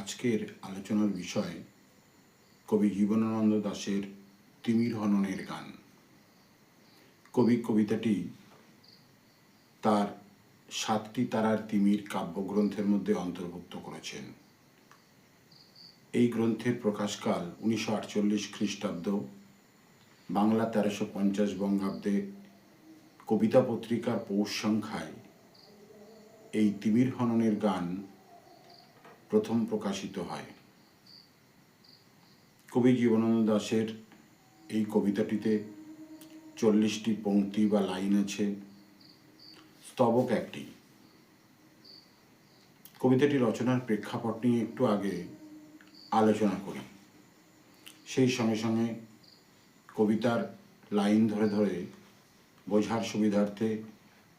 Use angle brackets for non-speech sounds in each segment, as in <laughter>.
আজকের আলোচনার বিষয় কবি জীবনানন্দ দাশের তিমির হননের গান। কবি কবিতাটি তার সাতটি তারার তিমির কাব্যগ্রন্থের মধ্যে অন্তর্ভুক্ত করেছেন। এই গ্রন্থের প্রকাশকাল উনিশশো আটচল্লিশ খ্রিস্টাব্দ, বাংলা তেরোশো পঞ্চাশ বঙ্গাব্দে। কবিতা পত্রিকার পৌষ সংখ্যায় এই তিমির হননের গান প্রথম প্রকাশিত হয়। কবি জীবনানন্দ দাশের এই কবিতাটিতে চল্লিশটি পংক্তি বা লাইন আছে, স্তবক একটি। কবিতাটি রচনার প্রেক্ষাপট নিয়ে একটু আগে আলোচনা করি। সেই সঙ্গে সঙ্গে কবিতার লাইন ধরে ধরে বোঝার সুবিধার্থে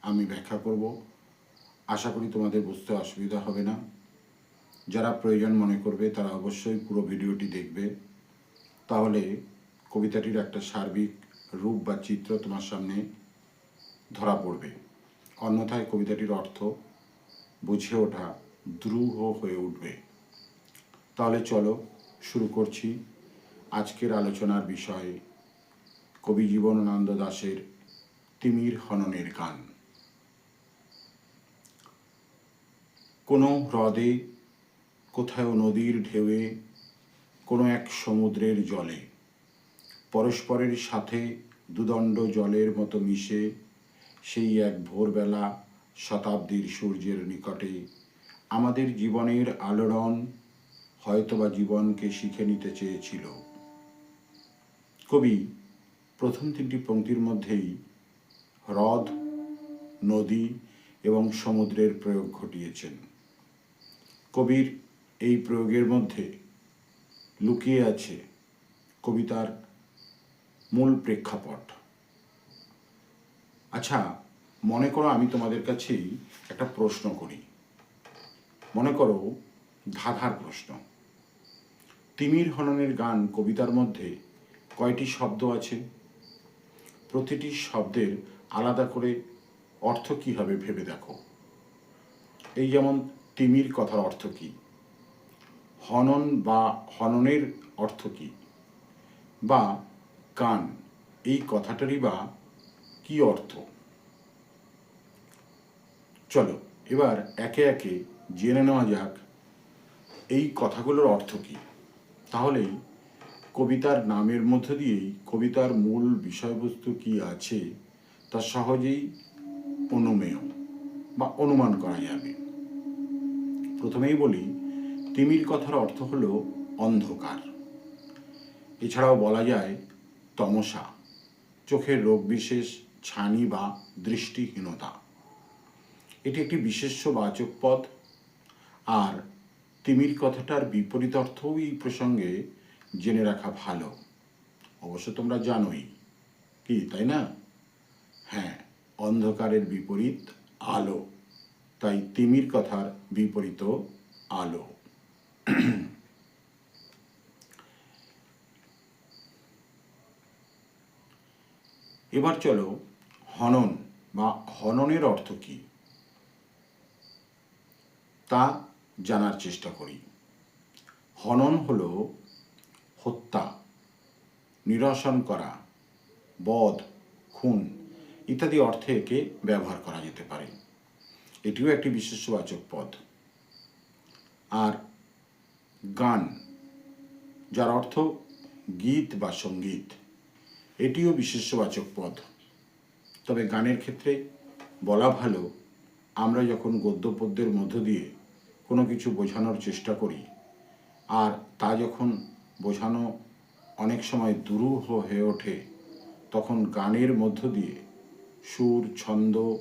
আমি ব্যাখ্যা করব। আশা করি তোমাদের বুঝতে অসুবিধা হবে না। যারা প্রয়োজন মনে করবে তারা অবশ্যই পুরো ভিডিওটি দেখবে। তাহলে কবিতাটির একটা সার্বিক রূপ বা চিত্র তোমার সামনে ধরা পড়বে। অন্যথায় কবিতাটির অর্থ বুঝে ওঠা, দ্রুহ হয়ে উঠবে। তাহলে চলো শুরু করছি আজকের আলোচনার বিষয়ে কবি জীবনানন্দ দাশের তিমির হননের গান। কোনো হ্রদে কোথাও নদীর ঢেউয়ে কোনো এক সমুদ্রের জলে, পরস্পরের সাথে দুদণ্ড জলের মতো মিশে সেই এক ভোরবেলা শতাব্দীর সূর্যের নিকটে আমাদের জীবনের আলোড়ন হয়তোবা জীবনকে শিখে নিতে চেয়েছিল। কবি, প্রথম তিনটি পংক্তির মধ্যেই হ্রদ, নদী এবং সমুদ্রের প্রয়োগ ঘটিয়েছেন। কবির এই প্রয়োগের মধ্যে লুকিয়ে আছে কবিতার মূল প্রেক্ষাপট। আচ্ছা মনে করো আমি তোমাদের কাছেই একটা প্রশ্ন করি। মনে করো ধাঁধার প্রশ্ন। তিমির হননের গান কবিতার মধ্যে কয়টি শব্দ আছে? প্রতিটি শব্দের আলাদা করে অর্থ কী হবে ভেবে দেখো। এই যেমন তিমির কথার অর্থ কী? হনন বা হননের অর্থ কী? বা কান, এই কথাটারই বা কি অর্থ? চলো, এবার একে একে জেনে নেওয়া যাক, এই কথাগুলোর অর্থ কী? তাহলেই কবিতার নামের মধ্য দিয়েই কবিতার মূল বিষয়বস্তু কি আছে, তা সহজেই অনুমেয় বা অনুমান করা যাবে। প্রথমেই বলি তিমির কথার অর্থ হল অন্ধকার। এছাড়াও বলা যায় তমসা, চোখের রোগ বিশেষ, ছানি বা দৃষ্টিহীনতা। এটি একটি বিশেষ্য বাচক পদ আর তিমির কথাটার বিপরীত অর্থও এই প্রসঙ্গে জেনে রাখা ভালো। অবশ্য তোমরা জানোই কি, তাই না? হ্যাঁ অন্ধকারের বিপরীত আলো, তাই তিমির কথার বিপরীত আলো। <clears throat> এবার চলো হনন বা হননের অর্থ কি? তা জানার চেষ্টা করি। হনন হল হত্যা, নিরসন করা, বধ, খুন ইত্যাদি অর্থে একে ব্যবহার করা যেতে পারে। এটিও একটি বিশেষবাচক পদ। আর গান, যার অর্থ গীত বা সংগীত। এটিও বিশেষবাচক পদ। তবে গানের ক্ষেত্রে বলা ভালো, আমরা যখন গদ্য পদ্যের মধ্য দিয়ে কোনো কিছু বোঝানোর চেষ্টা করি, আর তা যখন বোঝানো অনেক সময় দুরূহ হয়ে ওঠে, তখন গানের মধ্য দিয়ে সুর, ছন্দ,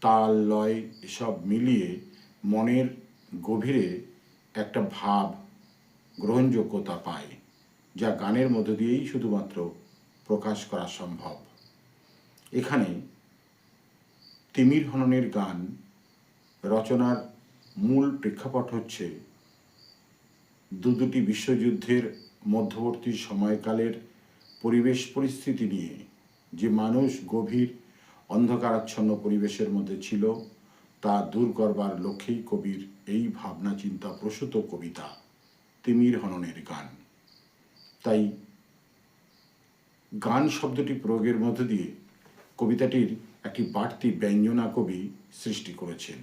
তাল, লয় এসব মিলিয়ে মনের গভীরে একটা ভাব গ্রহণযোগ্যতা পায়, যা গানের মধ্য দিয়েই শুধুমাত্র প্রকাশ করা সম্ভব। এখানে তিমির হননের গান রচনার মূল প্রেক্ষাপট হচ্ছে দু দুটি বিশ্বযুদ্ধের মধ্যবর্তী সময়কালের পরিবেশ পরিস্থিতি নিয়ে। যে মানুষ গভীর অন্ধকারাচ্ছন্ন পরিবেশের মধ্যে ছিল, তা দূর করবার লক্ষ্যেই কবির এই ভাবনা চিন্তা প্রসূত কবিতা। তিমির হননের গান। তাই গান শব্দটি প্রয়োগের মধ্য দিয়ে কবিতাটির একটি বাড়তি ব্যঞ্জনা কবি সৃষ্টি করেছেন।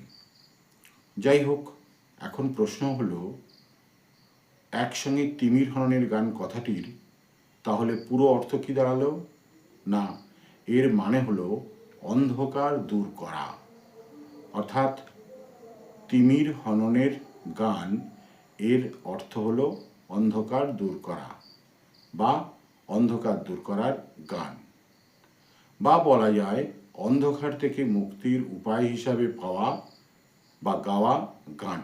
যাই হোক, এখন প্রশ্ন হলো, একসঙ্গে তিমির হননের গান কথাটির তাহলে পুরো অর্থ কি দাঁড়াল? না, এর মানে হলো অন্ধকার দূর করা। অর্থাৎ তিমির হননের গান এর অর্থ হলো অন্ধকার দূর করা বা অন্ধকার দূর করার গান। বা বলা যায়, অন্ধকার থেকে মুক্তির উপায় হিসাবে পাওয়া বা গাওয়া গান।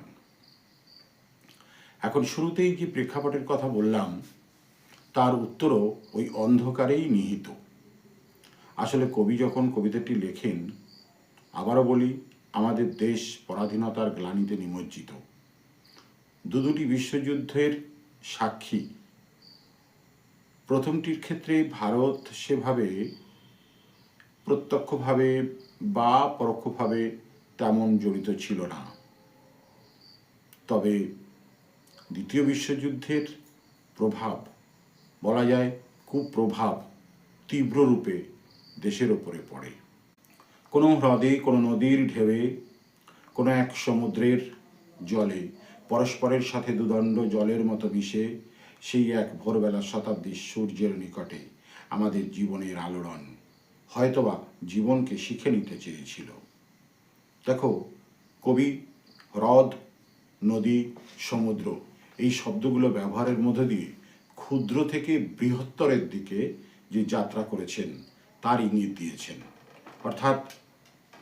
এখন শুরুতেই যে প্রেক্ষাপটের কথা বললাম, তার উত্তরও ওই অন্ধকারেই নিহিত। আসলে কবি যখন কবিতাটি লেখেন, আবারও বলি, আমাদের দেশ পরাধীনতার গ্লানিতে নিমজ্জিত। দু দুটি বিশ্বযুদ্ধের সাক্ষী। প্রথমটির ক্ষেত্রে ভারত সেভাবে প্রত্যক্ষভাবে বা পরোক্ষভাবে তেমন জড়িত ছিল না। তবে দ্বিতীয় বিশ্বযুদ্ধের প্রভাব, বলা যায় কুপ্রভাব, তীব্র রূপে দেশের ওপরে পড়ে। কোনো হ্রদে, কোনো নদীর ঢেউয়ে, কোনো এক সমুদ্রের জলে পরস্পরের সাথে দুদণ্ড জলের মতো মিশে সেই এক ভোরবেলা শতাব্দীর সূর্যের নিকটে আমাদের জীবনের আলোড়ন। হয়তোবা জীবনকে শিখে নিতে চেয়েছিল। দেখো, কবি, হ্রদ, নদী, সমুদ্র এই শব্দগুলো ব্যবহারের মধ্য দিয়ে ক্ষুদ্র থেকে বৃহত্তরের দিকে যে যাত্রা করেছেন তার ইঙ্গিত দিয়েছেন। অর্থাৎ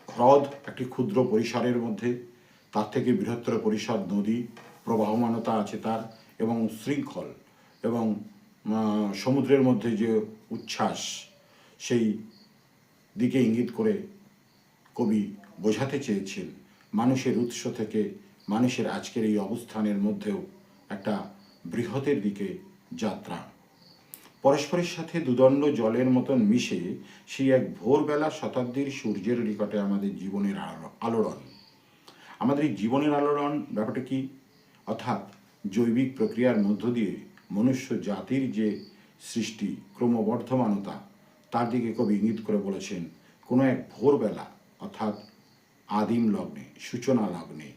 হ্রদ একটি ক্ষুদ্র পরিসরের মধ্যে তার থেকে বৃহত্তর পরিসর নদী প্রবাহমানতা আছে তার এবং শৃঙ্খল এবং সমুদ্রের মধ্যে যে উচ্ছ্বাস সেই দিকে ইঙ্গিত করে কবি বোঝাতে চেয়েছেন মানুষের উৎস থেকে মানুষের আজকের এই অবস্থানের মধ্যেও একটা বৃহতের দিকে যাত্রা। পরস্পরের সাথে দুদণ্ড জলের মতন মিশে সেই এক ভোরবেলা শতাব্দীর সূর্যের নিকটে আমাদের জীবনের আলোড়ন। আমাদের এই জীবনের আলোড়ন ব্যাপারটা কি? অর্থাৎ জৈবিক প্রক্রিয়ার মধ্য দিয়ে মনুষ্য জাতির যে সৃষ্টি, ক্রমবর্ধমানতা, তার দিকে কবি ইঙ্গিত করে বলেছেন কোনো এক ভোরবেলা, অর্থাৎ আদিম লগ্নে, সূচনা লগ্নে।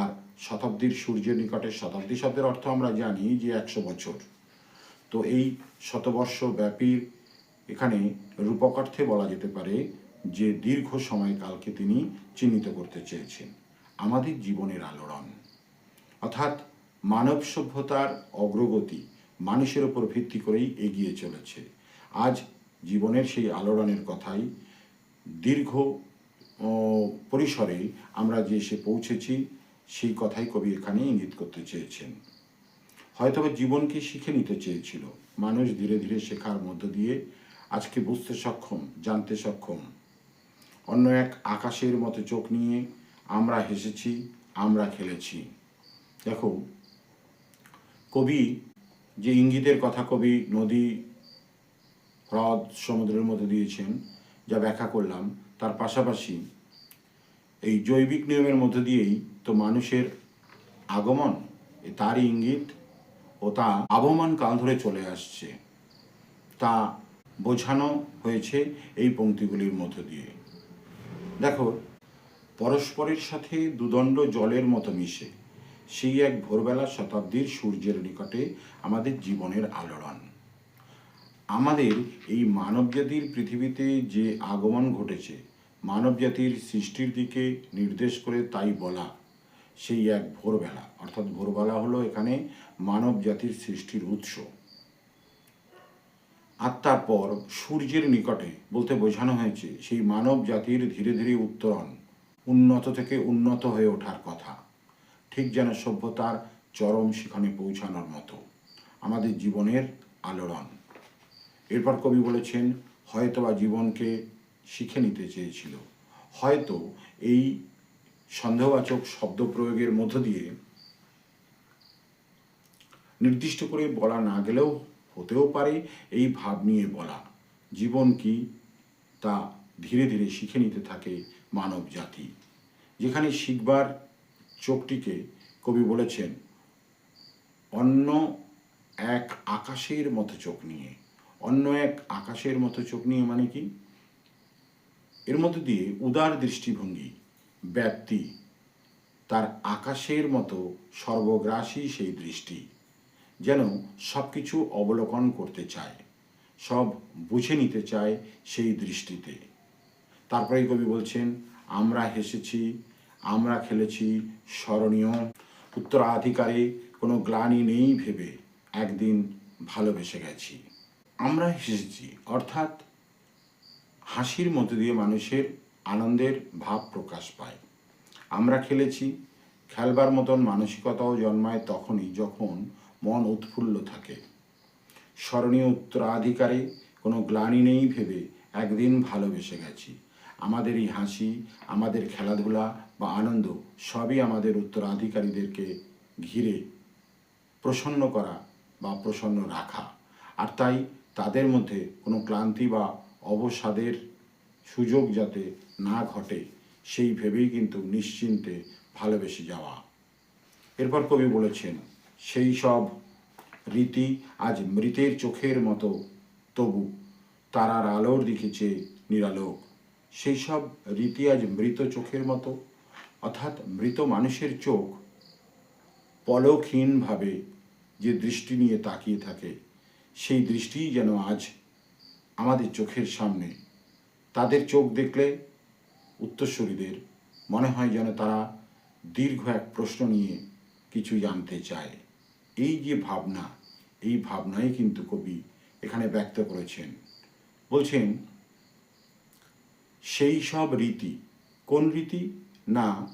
আর শতাব্দীর সূর্যের নিকটে শতাব্দী শব্দের অর্থ আমরা জানি যে একশো বছর। তো এই শতবর্ষ ব্যাপী এখানে রূপকার্থে বলা যেতে পারে যে দীর্ঘ সময়কালকে তিনি চিহ্নিত করতে চেয়েছেন। আমাদের জীবনের আলোড়ন। অর্থাৎ মানব সভ্যতার অগ্রগতি মানুষের ওপর ভিত্তি করেই এগিয়ে চলেছে। আজ জীবনের সেই আলোড়নের কথাই দীর্ঘ পরিসরে আমরা যে এসে পৌঁছেছি, সেই কথাই কবি এখানে ইঙ্গিত করতে চেয়েছেন। হয়তোবা জীবনকে শিখে নিতে চেয়েছিল। মানুষ ধীরে ধীরে শেখার মধ্য দিয়ে আজকে বুঝতে সক্ষম, জানতে সক্ষম। অন্য এক আকাশের মতো চোখ নিয়ে আমরা হেসেছি, আমরা খেলেছি। দেখো, কবি যে ইঙ্গিতের কথা কবি নদী, হ্রদ, সমুদ্রের মধ্যে দিয়েছেন, যা ব্যাখ্যা করলাম, তার পাশাপাশি এই জৈবিক নিয়মের মধ্য দিয়েই তো মানুষের আগমন, এ তারই ইঙ্গিত ও তা আবহমান কাল ধরে চলে আসছে। তা বোঝানো হয়েছে এই পংক্তিগুলির মধ্য দিয়ে। দেখো পরস্পরের সাথে দুদণ্ড জলের মতো মিশে, সেই এক ভোরবেলা শতাব্দীর সূর্যের নিকটে আমাদের জীবনের আলোড়ন। আমাদের এই মানবজাতির পৃথিবীতে যে আগমন ঘটেছে, মানবজাতির সৃষ্টির দিকে নির্দেশ করে তাই বলা, সেই এক ভোরবেলা। অর্থাৎ ভোরবেলা হলো এখানে মানব জাতির সৃষ্টির উৎস। আর তারপর সূর্যের নিকটে বলতে বোঝানো হয়েছে, সেই মানব জাতির ধীরে ধীরে উত্তরণ। উন্নত থেকে উন্নত হয়ে ওঠার কথা। ঠিক যেন সভ্যতার চরম শিখনে পৌঁছানোর মতো। আমাদের জীবনের আলোড়ন। এরপর কবি বলেছেন, হয়তোবা জীবনকে শিখে নিতে চেয়েছিল। হয়তো এই সন্দেহবাচক শব্দ প্রয়োগের মধ্য দিয়ে নির্দিষ্ট করে বলা না গেলেও হতেও পারে এই ভাব নিয়ে বলা। জীবন কি তা ধীরে ধীরে শিখে নিতে থাকে মানব জাতি। যেখানে শিখবার চোখটিকে কবি বলেছেন, অন্য এক আকাশের মতো চোখ নিয়ে। অন্য এক আকাশের মতো চোখ নিয়ে মানে কি? এর মধ্যে দিয়ে উদার দৃষ্টিভঙ্গি, ব্যাপ্তি, তার আকাশের মতো সর্বগ্রাসী সেই দৃষ্টি যেন সব কিছু অবলোকন করতে চায়, সব বুঝে নিতে চায় সেই দৃষ্টিতে। তারপরে কবি বলছেন, আমরা হেসেছি, আমরা খেলেছি, স্মরণীয়। উত্তরাধিকারে কোনো গ্লানি নেই ভেবে একদিন ভালোবেসে গেছি। আমরা হেসেছি। অর্থাৎ হাসির মধ্যে দিয়ে মানুষের আনন্দের ভাব প্রকাশ পায়। আমরা খেলেছি, খেলবার মতন মানসিকতাও জন্মায় তখনই যখন মন উৎফুল্ল থাকে। স্মরণীয় উত্তরাধিকারে কোনো গ্লানি নেই ভেবে একদিন ভালোবেসে গেছি। আমাদের এই হাসি, আমাদের খেলাধুলা বা আনন্দ সবই আমাদের উত্তরাধিকারীদেরকে ঘিরে প্রসন্ন করা বা প্রসন্ন রাখা। আর তাই তাদের মধ্যে কোনো ক্লান্তি বা অবসাদের সুযোগ যাতে না ঘটে, সেই ভেবেই কিন্তু নিশ্চিন্তে ভালোবেসে যাওয়া। এরপর কবি বলেছেন, সেই সব রীতি আজ মৃতের চোখের মতো তবু তারার আলোর দিকে চেয়ে নিরালোক। সেই সব রীতি আজ মৃত চোখের মতো, অর্থাৎ মৃত মানুষের চোখ পলকহীনভাবে যে দৃষ্টি নিয়ে তাকিয়ে থাকে, সেই দৃষ্টিই যেন আজ আমাদের চোখের সামনে। তাদের চোখ দেখলে উত্তরসূরিদের মনে হয় যেন তারা দীর্ঘ এক প্রশ্ন নিয়ে কিছু জানতে চায়। এই যে ভাবনা, এই ভাবনাই কিন্তু কবি এখানে ব্যক্ত করেছেন। বলছেন সেই সব রীতি। কোন রীতি? না,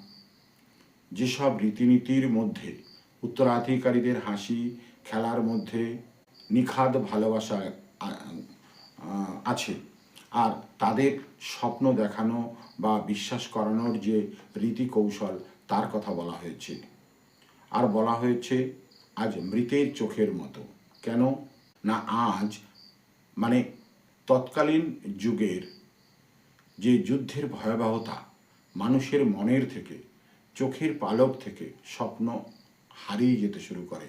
যেসব রীতিনীতির মধ্যে উত্তরাধিকারীদের হাসি খেলার মধ্যে নিখাদ ভালোবাসা আছে আর তাদের স্বপ্ন দেখানো বা বিশ্বাস করানোর যে রীতি কৌশল তার কথা বলা হয়েছে। আর বলা হয়েছে, আজ মৃতের চোখের মতো। কেন? না, আজ মানে তৎকালীন যুগের যে যুদ্ধের ভয়াবহতা মানুষের মনের থেকে, চোখের পালক থেকে স্বপ্ন হারিয়ে যেতে শুরু করে,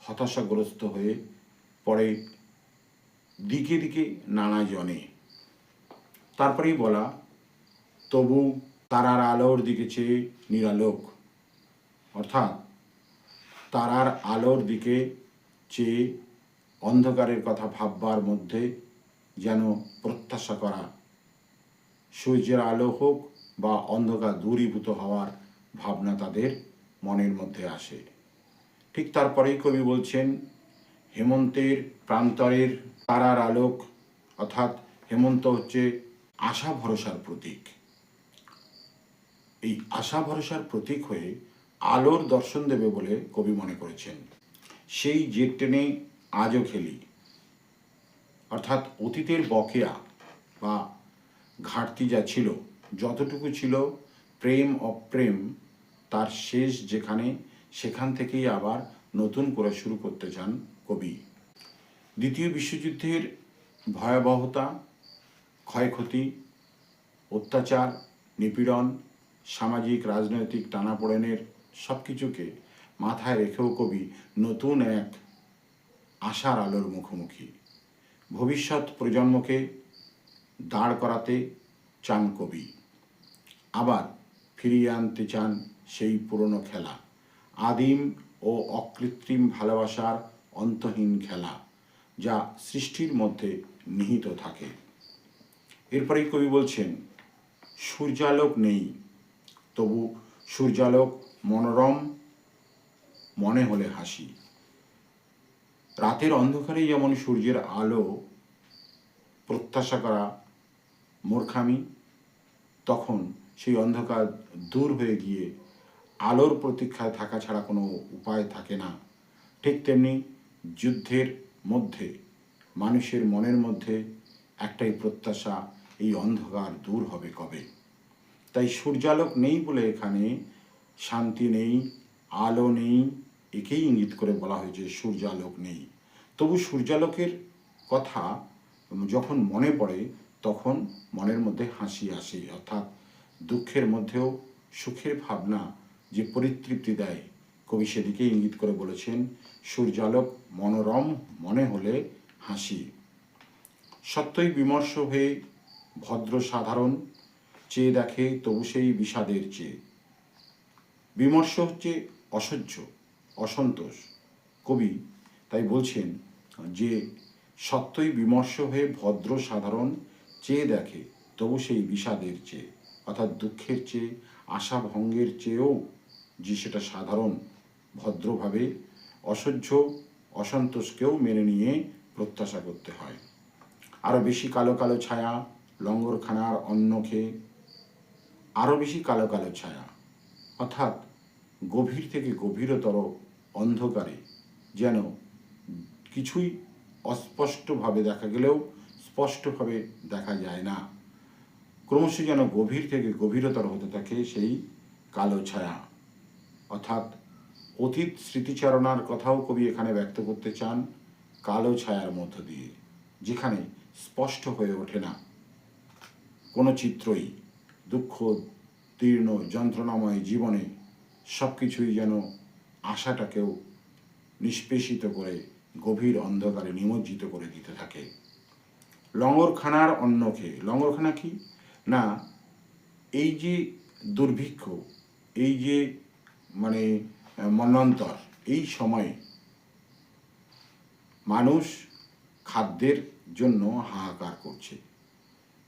হতাশাগ্রস্ত হয়ে পড়ে দিকে দিকে নানা জনে। তারপরেই বলা, তবু তারার আলোর দিকে চেয়ে নিরালোক। অর্থাৎ, তারার আলোর দিকে চেয়ে অন্ধকারের কথা ভাববার মধ্যে যেন প্রত্যাশা করা সূর্যের আলো হোক বা অন্ধকার দূরীভূত হওয়ার ভাবনা তাদের মনের মধ্যে আসে। ঠিক তারপরেই কবি বলছেন, হেমন্তের প্রান্তরের তারার আলোক অর্থাৎ হেমন্ত হচ্ছে আশা ভরসার প্রতীক। এই আশা ভরসার প্রতীক হয়ে আলোর দর্শন দেবে বলে কবি মনে করেছেন। সেই জেট টেনে আজও খেলি। অর্থাৎ অতীতের বকেয়া বা ঘাটতি যা ছিল, যতটুকু ছিল প্রেম অপ্রেম, তার শেষ যেখানে, সেখান থেকেই আবার নতুন করে শুরু করতে চান কবি। দ্বিতীয় বিশ্বযুদ্ধের ভয়াবহতা, ক্ষয়ক্ষতি, অত্যাচার, নিপীড়ন, সামাজিক, রাজনৈতিক টানাপোড়েনের সব কিছুকে মাথায় রেখেও কবি নতুন এক আশার আলোর মুখোমুখি। ভবিষ্যৎ প্রজন্মকে দাঁড় করাতে চান কবি। আবার ফিরিয়ে আনতে চান সেই পুরনো খেলা। আদিম ও অকৃত্রিম ভালোবাসার অন্তহীন খেলা, যা সৃষ্টির মধ্যে নিহিত থাকে। এরপরেই কবি বলছেন, সূর্যালোক নেই, তবু সূর্যালোক মনোরম, মনে হলে হাসি। রাতের অন্ধকারে যেমন সূর্যের আলো প্রত্যাশা করা মূর্খামি, তখন সেই অন্ধকার দূর হয়ে গিয়ে আলোর প্রতীক্ষায় থাকা ছাড়া কোনো উপায় থাকে না। ঠিক তেমনি যুদ্ধের মধ্যে, মানুষের মনের মধ্যে একটাই প্রত্যাশা, এই অন্ধকার দূর হবে কবে? তাই সূর্যালোক নেই বলে এখানে শান্তি নেই, আলো নেই, একেই ইঙ্গিত করে বলা হয়েছে সূর্যালোক নেই। তবু সূর্যালোকের কথা যখন মনে পড়ে তখন মনের মধ্যে হাসি আসে, অর্থাৎ দুঃখের মধ্যেও সুখের ভাবনা যে পরিতৃপ্তি দেয়। কবি সেদিকে ইঙ্গিত করে বলেছেন, সূর্যালোক মনোরম মনে হলে হাসি। সত্যই বিমর্ষ হয়ে ভদ্র সাধারণ চেয়ে দেখে তবু সেই বিষাদের চেয়ে। বিমর্ষ হচ্ছে অসহ্য, অসন্তোষ। কবি তাই বলছেন যে, সত্যই বিমর্ষ হয়ে ভদ্র সাধারণ চেয়ে দেখে, তবু সেই বিষাদের চেয়ে, অর্থাৎ দুঃখের চেয়ে আশা ভঙ্গের চেয়েও যে সেটা সাধারণ, ভদ্রভাবে অসহ্য, অসন্তোষকেও মেনে নিয়ে প্রত্যাশা করতে হয়। আরও বেশি কালো কালো ছায়া, লঙ্গরখানার অন্ন খেয়ে আরও বেশি কালো কালো ছায়া, অর্থাৎ গভীর থেকে গভীরতর অন্ধকারে যেন কিছুই অস্পষ্টভাবে দেখা গেলেও স্পষ্টভাবে দেখা যায় না। ক্রমশ যেন গভীর থেকে গভীরতর হতে থাকে সেই কালো ছায়া। অর্থাৎ অতীত স্মৃতিচারণার কথাও কবি এখানে ব্যক্ত করতে চান কালো ছায়ার মধ্য দিয়ে, যেখানে স্পষ্ট হয়ে ওঠে না। কোনো চিত্রই, দুঃখ, তীর্ণ, যন্ত্রণাময় জীবনে সব কিছুই যেন আশাটাকেও নিষ্পেষিত করে, গভীর অন্ধকারে নিমজ্জিত করে দিতে থাকে। লঙ্গরখানার অন্ন খেয়ে লঙ্গরখানা কি? না এই যে দুর্ভিক্ষ এই যে মানে আহ, মন্বন্তর এই সময়ে মানুষ খাদ্যের জন্য হাহাকার করছে।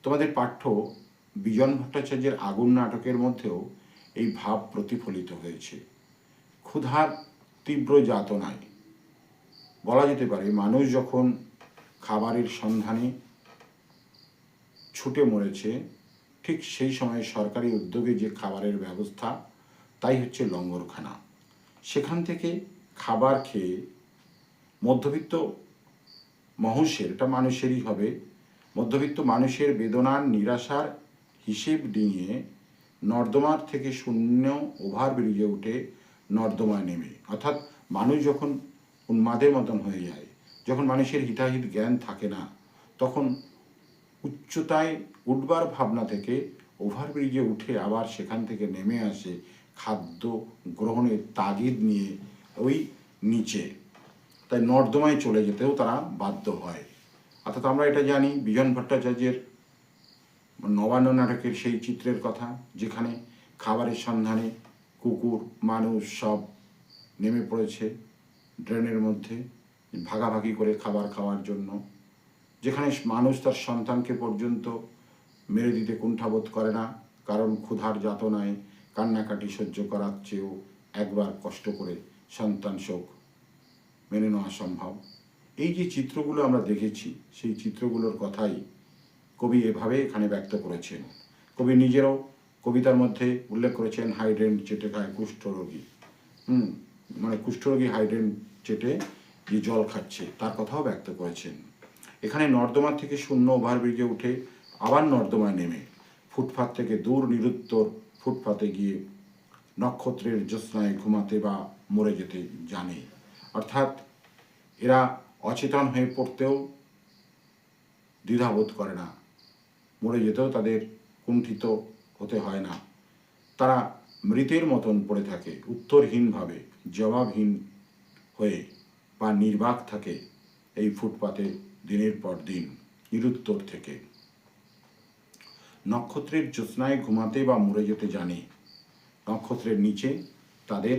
তোমাদের পাঠ্য বিজন ভট্টাচার্যের আগুন নাটকের মধ্যেও এই ভাব প্রতিফলিত হয়েছে। ক্ষুধার তীব্র যাতনায়। বলা যেতে পারে মানুষ যখন খাবারের সন্ধানে ছুটে মরেছে, ঠিক সেই সময় সরকারি উদ্যোগে যে খাবারের ব্যবস্থা, তাই হচ্ছে লঙ্গরখানা। সেখান থেকে খাবার খেয়ে মধ্যবিত্ত মহর্ষের, এটা মানুষেরই হবে, মধ্যবিত্ত মানুষের বেদনার, নিরাশার হিসেব নিয়ে নর্দমার থেকে শূন্য ওভার ব্রিজে উঠে নর্দমায় নেমে। অর্থাৎ মানুষ যখন উন্মাদের মতন হয়ে যায়, যখন মানুষের হিতাহিত জ্ঞান থাকে না, তখন উচ্চতায় উঠবার ভাবনা থেকে ওভারব্রিজে উঠে আবার সেখান থেকে নেমে আসে খাদ্য গ্রহণের তাগিদ নিয়ে ওই নিচে। তাই নর্দমায় চলে যেতেও তারা বাধ্য হয়। অর্থাৎ আমরা এটা জানি বিজন ভট্টাচার্যের নবান্ন নাটকের সেই চিত্রের কথা, যেখানে খাবারের সন্ধানে কুকুর, মানুষ সব নেমে পড়েছে ড্রেনের মধ্যে, ভাগাভাগি করে খাবার খাওয়ার জন্য। যেখানে মানুষ তার সন্তানকে পর্যন্ত মেরে দিতে কুণ্ঠাবোধ করে না, কারণ ক্ষুধার যাতনায় কান্নাকাটি সহ্য করার চেয়েও একবার কষ্ট করে সন্তান শোক মেনে নেওয়া সম্ভব। এই যে চিত্রগুলো আমরা দেখেছি, সেই চিত্রগুলোর কথাই কবি এভাবে এখানে ব্যক্ত করেছেন। কবি নিজেরও কবিতার মধ্যে উল্লেখ করেছেন, হাইড্রেন চেটে খায় কুষ্ঠরোগী হুম মানে কুষ্ঠরোগী হাইড্রেন চেটে যে জল খাচ্ছে, তার কথাও ব্যক্ত করেছেন। এখানে নর্দমা থেকে শূন্য ওভারব্রিজে উঠে আবার নর্দমায় নেমে ফুটপাত থেকে দূর নিরুত্তর ফুটপাতে গিয়ে নক্ষত্রের জ্যোৎস্নায় ঘুমাতে বা মরে যেতে জানে। অর্থাৎ এরা অচেতন হয়ে পড়তেও দ্বিধাবোধ করে না। মরে যেতেও তাদের কুণ্ঠিত হতে হয় না। তারা মৃতের মতন পড়ে থাকে, উত্তরহীনভাবে, জবাবহীন হয়ে বা নির্বাক থাকে এই ফুটপাতে দিনের পর দিন, নিরুত্তর থেকে। নক্ষত্রের জ্যোৎস্নায় ঘুমাতে বা মরে যেতে জানে। নক্ষত্রের নিচে তাদের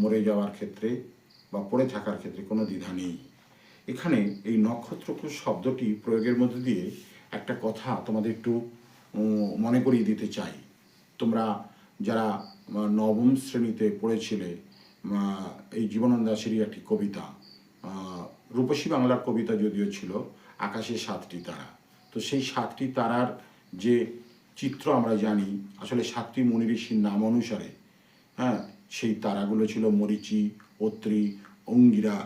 মরে যাওয়ার ক্ষেত্রে বা পড়ে থাকার ক্ষেত্রে কোনো দ্বিধা নেই। এখানে এই নক্ষত্রকুশ শব্দটি প্রয়োগের মধ্যে দিয়ে একটা কথা তোমাদের একটু মনে করিয়ে দিতে চাই। তোমরা যারা নবম শ্রেণীতে পড়েছিলে এই জীবনানন্দ দাশেরই একটি কবিতা রূপসী বাংলার কবিতা যদিও ছিল আকাশে সাতটি তারা। তো সেই সাতটি তারার যে চিত্র আমরা জানি, আসলে সাতটি মুনি ঋষির নাম অনুসারে হ্যাঁ সেই তারাগুলো ছিল মরিচি, অত্রি, অঙ্গিরা,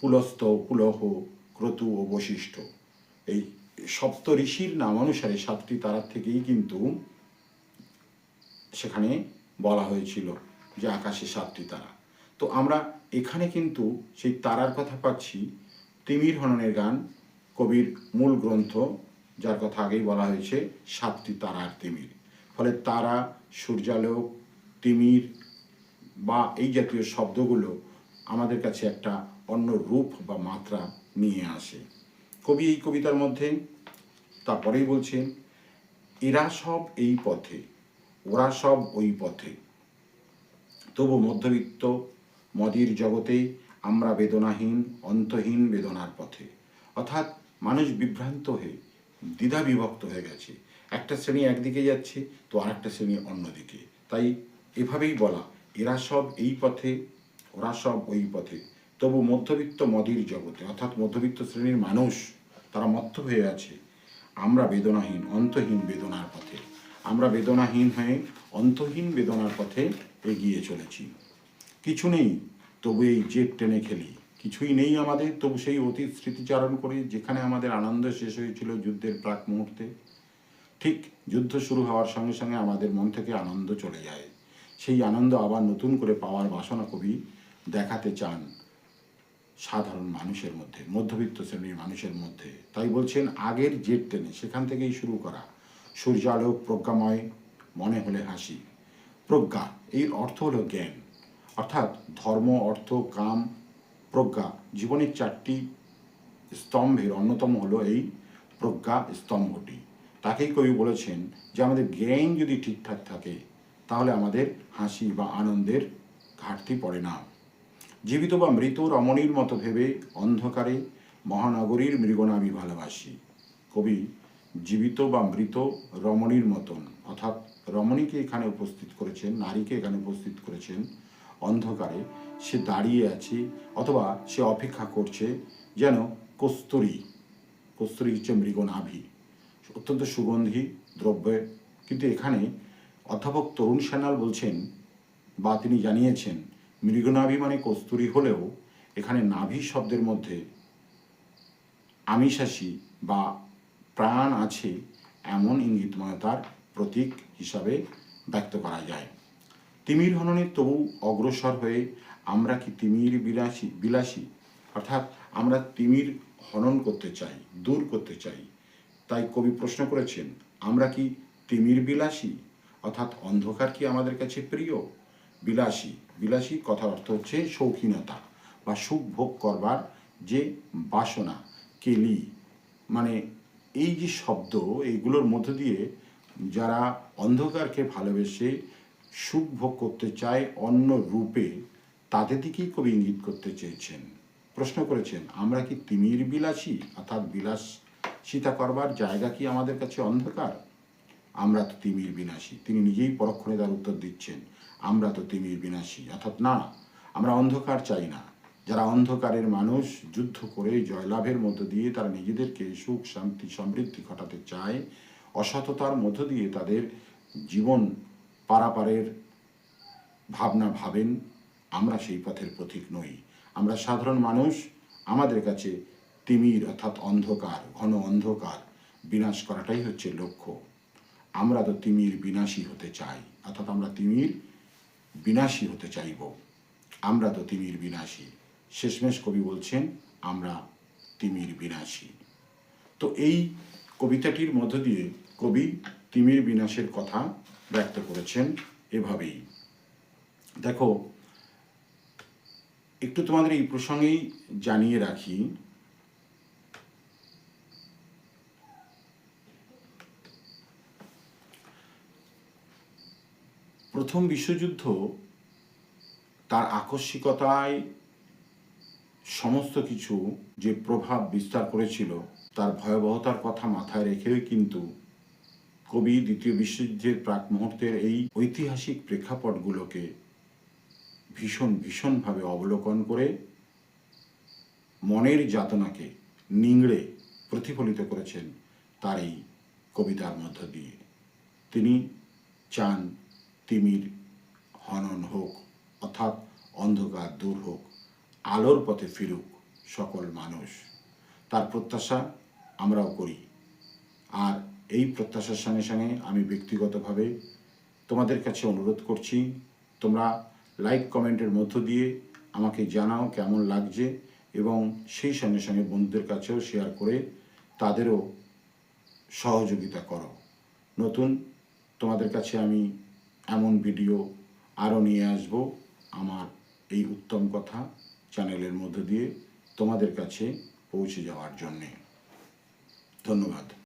পুলস্ত, পুলহ, ক্রতু ও বশিষ্ঠ। এই সপ্ত ঋষির নাম অনুসারে সাতটি তারার থেকেই কিন্তু সেখানে বলা হয়েছিল যে আকাশে সাতটি তারা। তো আমরা এখানে কিন্তু সেই তারার কথা পাচ্ছি তিমির হননের গান, কবির মূল গ্রন্থ, যার কথা আগেই বলা হয়েছে, সাতটি তারার তিমির। ফলে তারা, সূর্যালোক, তিমির বা এই জাতীয় শব্দগুলো আমাদের কাছে একটা অন্য রূপ বা মাত্রা নিয়ে আসে। কবি এই কবিতার মধ্যে তারপরেই বলছেন, এরা সব এই পথে, ওরা সব ওই পথে। তবু মধ্যবিত্ত মদির জগতে আমরা বেদনাহীন, অন্তহীন বেদনার পথে। অর্থাৎ মানুষ বিভ্রান্ত হয়ে, দ্বিধা বিভক্ত হয়ে গেছে। একটা শ্রেণি একদিকে যাচ্ছে, তো আরেকটা শ্রেণি অন্যদিকে। তাই এভাবেই বলা, এরা সব এই পথে, ওরা সব ওই পথে। তবু মধ্যবিত্ত মদির জগতে, অর্থাৎ মধ্যবিত্ত শ্রেণির মানুষ, তারা মত্ত হয়ে আছে। আমরা বেদনাহীন, অন্তহীন বেদনার পথে। আমরা বেদনাহীন হয়ে, অন্তহীন বেদনার পথে এগিয়ে চলেছি। কিছু নেই। তবু এই জেট টেনে খেলি। কিছুই নেই আমাদের, তবু সেই অতীত স্মৃতিচারণ করে, যেখানে আমাদের আনন্দ শেষ হয়েছিল যুদ্ধের প্রাক মুহূর্তে। ঠিক, যুদ্ধ শুরু হওয়ার সঙ্গে সঙ্গে আমাদের মন থেকে আনন্দ চলে যায়। সেই আনন্দ আবার নতুন করে পাওয়ার বাসনা কবি দেখাতে চান সাধারণ মানুষের মধ্যে, মধ্যবিত্ত শ্রেণির মানুষের মধ্যে। তাই বলছেন, আগের জেট টেনে, সেখান থেকেই শুরু করা। সূর্যালোক, প্রজ্ঞাময়, মনে হলে হাসি। প্রজ্ঞা, এর অর্থ হলো জ্ঞান। অর্থাৎ ধর্ম, অর্থ, কাম, প্রজ্ঞা, জীবনের চারটি স্তম্ভের অন্যতম হলো এই প্রজ্ঞা স্তম্ভটি। তাকেই কবি বলেছেন যে আমাদের জ্ঞান যদি ঠিকঠাক থাকে, তাহলে আমাদের হাসি বা আনন্দের ঘাটতি পড়ে না। জীবিত বা মৃত রমণীর মতো ভেবে অন্ধকারে মহানগরীর মৃগনাভি ভালোবাসি। কবি জীবিত বা মৃত রমণীর মতন, অর্থাৎ রমণীকে এখানে উপস্থিত করেছেন, নারীকে এখানে উপস্থিত করেছেন অন্ধকারে সে দাঁড়িয়ে আছে অথবা সে অপেক্ষা করছে যেন কস্তুরী। কস্তুরী হচ্ছে মৃগনাভি। অত্যন্ত সুগন্ধি দ্রব্য। কিন্তু এখানে অধ্যাপক তরুণ সান্যাল বলছেন বা তিনি জানিয়েছেন, মৃগনাভি মানে কস্তুরী হলেও এখানে নাভি শব্দের মধ্যে আমিষাসী বা প্রাণ আছে এমন ইঙ্গিতময়তার প্রতীক হিসাবে ব্যক্ত করা যায়। তিমির হননে তবু অগ্রসর হয়ে আমরা কি তিমির বিলাসী বিলাসী? অর্থাৎ আমরা তিমির হনন করতে চাই, দূর করতে চাই। তাই কবি প্রশ্ন করেছেন, আমরা কি তিমির বিলাসী? অর্থাৎ অন্ধকার কি আমাদের কাছে প্রিয়? বিলাসী বিলাসী কথার অর্থ হচ্ছে শৌখিনতা বা সুখ ভোগ করবার যে বাসনা, কেলি। মানে এই যে শব্দ এইগুলোর মধ্য দিয়ে যারা অন্ধকারকে ভালোবেসে সুখ ভোগ করতে চায় অন্য রূপে, তাদের দিকেই কবি ইঙ্গিত করতে চেয়েছেন। প্রশ্ন করেছেন, আমরা কি তিমির বিলাসী? অর্থাৎ বিলাসিতা করবার জায়গা কি আমাদের কাছে অন্ধকার? আমরা তো তিমির বিনাশী। তিনি নিজেই পরক্ষণে তার উত্তর দিচ্ছেন, আমরা তো তিমির বিনাশী। অর্থাৎ না, আমরা অন্ধকার চাই না। যারা অন্ধকারের মানুষ যুদ্ধ করে জয়লাভের মধ্য দিয়ে তারা নিজেদেরকে সুখ, শান্তি, সমৃদ্ধি ঘটাতে চায়, অসততার মধ্য দিয়ে তাদের জীবন পারাপারের ভাবনা ভাবেন, আমরা সেই পথের প্রতীক নই। আমরা সাধারণ মানুষ, আমাদের কাছে তিমির অর্থাৎ অন্ধকার, ঘন অন্ধকার বিনাশ করাটাই হচ্ছে লক্ষ্য। আমরা তো তিমির বিনাশী হতে চাই, অর্থাৎ আমরা তিমির বিনাশী হতে চাইব। আমরা তো তিমির বিনাশী। শেষমেশ কবি বলছেন, আমরা তিমির বিনাশী। তো এই কবিতাটির মধ্য দিয়ে কবি তিমির বিনাশের কথা ব্যক্ত করেছেন এভাবেই। দেখো, একটু তোমাদের এই প্রসঙ্গেই জানিয়ে রাখি। প্রথম বিশ্বযুদ্ধ তার আকস্মিকতায় সমস্ত কিছু যে প্রভাব বিস্তার করেছিল, তার ভয়াবহতার কথা মাথায় রেখেও কিন্তু কবি দ্বিতীয় বিশ্বযুদ্ধের প্রাক মুহূর্তের এই ঐতিহাসিক প্রেক্ষাপটগুলোকে ভীষণ ভীষণভাবে অবলোকন করে মনের যাতনাকে নিংড়ে প্রতিফলিত করেছেন তার এই কবিতার মধ্য দিয়ে। তিনি চান তিমির হনন হোক, অর্থাৎ অন্ধকার দূর হোক, আলোর পথে ফিরুক সকল মানুষ। তার প্রত্যাশা আমরাও করি। আর এই প্রত্যাশার সঙ্গে সঙ্গে আমি ব্যক্তিগতভাবে তোমাদের কাছে অনুরোধ করছি, তোমরা লাইক কমেন্টের মধ্য দিয়ে আমাকে জানাও কেমন লাগছে এবং সেই সঙ্গে সঙ্গে বন্ধুদের কাছেও শেয়ার করে তাদেরও সহযোগিতা করো। নতুন তোমাদের কাছে আমি এমন ভিডিও আরও নিয়ে আসব আমার এই উত্তম কথা চ্যানেলের মধ্য দিয়ে তোমাদের কাছে পৌঁছে যাওয়ার জন্যে। ধন্যবাদ।